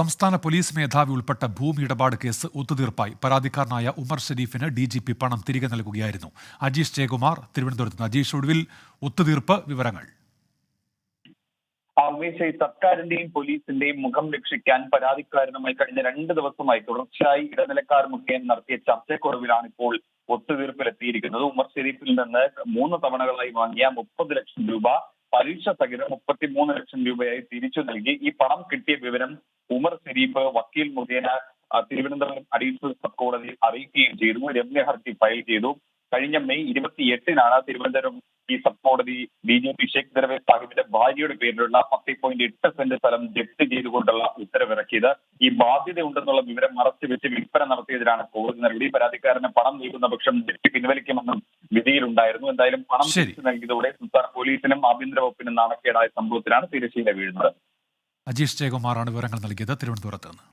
സംസ്ഥാന പോലീസ് മേധാവി ഉൾപ്പെട്ട ഭൂമി ഇടപാട് കേസ് ഒത്തുതീർപ്പായി. പരാതിക്കാരനായ ഉമർ ഷരീഫിന് ഡി ജി പി പണം തിരികെ നൽകുകയായിരുന്നു. അജീഷ് ജയകുമാർ തിരുവനന്തപുരത്ത് അജീഷ് ഒടുവിൽ ഒത്തുതീർപ്പ് വിവരങ്ങൾ. സർക്കാരിന്റെയും പോലീസിന്റെയും മുഖം രക്ഷിക്കാൻ പരാതിക്കാരനുമായി കഴിഞ്ഞ രണ്ട് ദിവസമായി തുടർച്ചയായി ഇടനിലക്കാർ മുഖേന നടത്തിയ ചർച്ചക്കുറവിലാണ് ഇപ്പോൾ ഒത്തുതീർപ്പിലെത്തിയിരിക്കുന്നത്. ഉമർ ഷെരീഫിൽ നിന്ന് മൂന്ന് തവണകളായി വാങ്ങിയ മുപ്പത് ലക്ഷം രൂപ പരീക്ഷ സഹിതം മുപ്പത്തിമൂന്ന് ലക്ഷം രൂപയായി തിരിച്ചു നൽകി. ഈ പണം കിട്ടിയ വിവരം ഉമർ ഷെരീഫ് വക്കീൽ മുഖേന തിരുവനന്തപുരം അഡീഷണൽ സബ് കോടതിയിൽ അറിയിക്കുകയും ചെയ്തു. രമ്യ ഹർജി ഫയൽ ചെയ്തു. കഴിഞ്ഞ മെയ് ഇരുപത്തി എട്ടിനാണ് തിരുവനന്തപുരം ഈ സബ് കോടതി B J P Sheikh Darvesh സാഹിബിന്റെ ഭാര്യയുടെ പേരിലുള്ള പത്ത് പോയിന്റ് എട്ട് സെന്റ് സ്ഥലം ജപ്തി ചെയ്തുകൊണ്ടുള്ള ഉത്തരവിറക്കിയത്. ഈ ബാധ്യത ഉണ്ടെന്നുള്ള വിവരം മറച്ചു വെച്ച് വിൽപ്പന നടത്തിയതിനാണ് കോടതി നൽകി പരാതിക്കാരന് പണം നൽകുന്ന പക്ഷം ജപ്തി പിൻവലിക്കുമെന്നും വിധിയിലുണ്ടായിരുന്നു. എന്തായാലും പണം. തിരിച്ചു നൽകിയതോടെ സംസ്ഥാന പോലീസിനും ആഭ്യന്തര വകുപ്പിനും നാണക്കേടായ സംഭവത്തിലാണ് തിരശ്ശീല വീഴുന്നത്. അജീഷ് ജയകുമാറാണ് വിവരങ്ങൾ നൽകിയത്. തിരുവനന്തപുരത്ത് നിന്ന്.